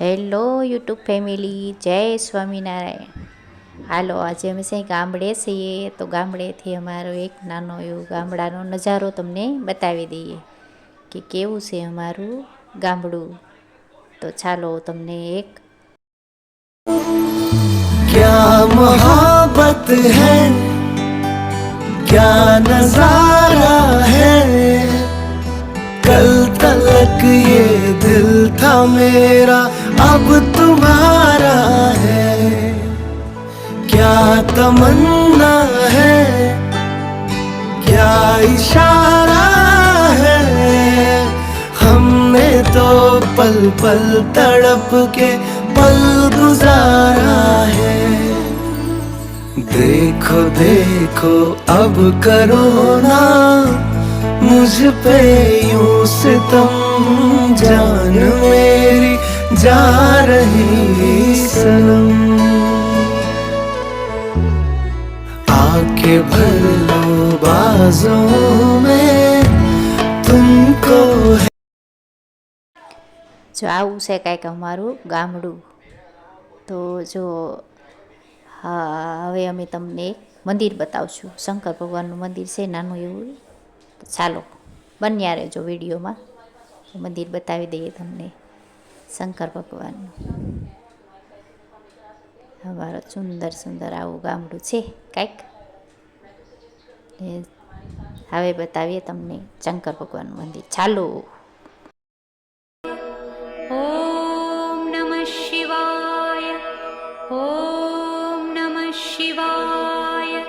Hello YouTube family જય સ્વામિનારાયણ હાલો આજે અમે છે ગામડે છીએ તો ગામડેથી અમારો એક નાનો એવો ગામડાનો નજારો તમને બતાવી દઈએ કે કેવું છે અમારું ગામડું તો ચાલો તમને એક क्या मोहब्बत है क्या नजारा है कल तलक ये दिल था मेरा अब तुम्हारा है। क्या तमन्ना है? क्या इशारा है? हमने तो पल पल तड़प के पल गुजारा है। देखो देखो, अब करो ना। मुझ पे यूँ सितम जान मेरी जा रही सनम आके भर लो बाजों में तुमको है જો આવું છે કાંઈક અમારું ગામડું તો જો હા હવે અમે તમને એક મંદિર બતાવશું શંકર ભગવાનનું મંદિર છે નાનું એવું તો ચાલો બન્યા રહેજો વિડીયોમાં તો મંદિર બતાવી દઈએ તમને શંકર ભગવાનનું. અમારો સુંદર સુંદર આવું ગામડું છે કાંઈક? હવે બતાવીએ તમને શંકર ભગવાનનું મંદિર. ચાલો. ઓમ નમ શિવાય, ઓમ નમ શિવાય,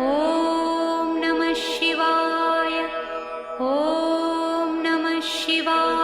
ઓમ નમ શિવાય, ઓમ નમ શિવાય.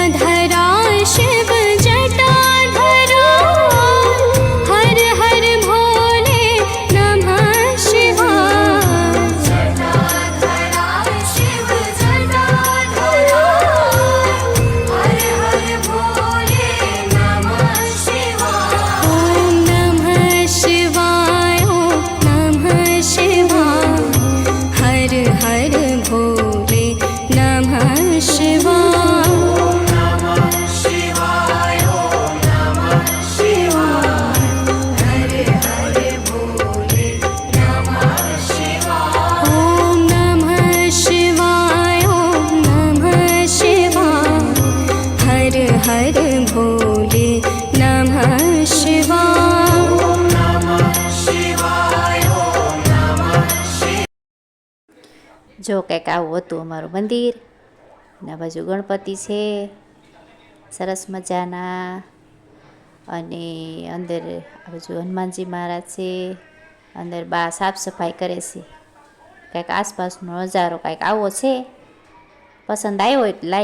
જો કંઈક આવું હતું અમારું મંદિર ને બાજુ ગણપતિ છે, સરસ મજાના, અને અંદર આ બાજુ હનુમાનજી મહારાજ છે, અંદર બા સાફ સફાઈ કરે છે. કંઈક આસપાસનો નજારો કંઈક આવો છે. પસંદ આવ્યો હોય લાઈક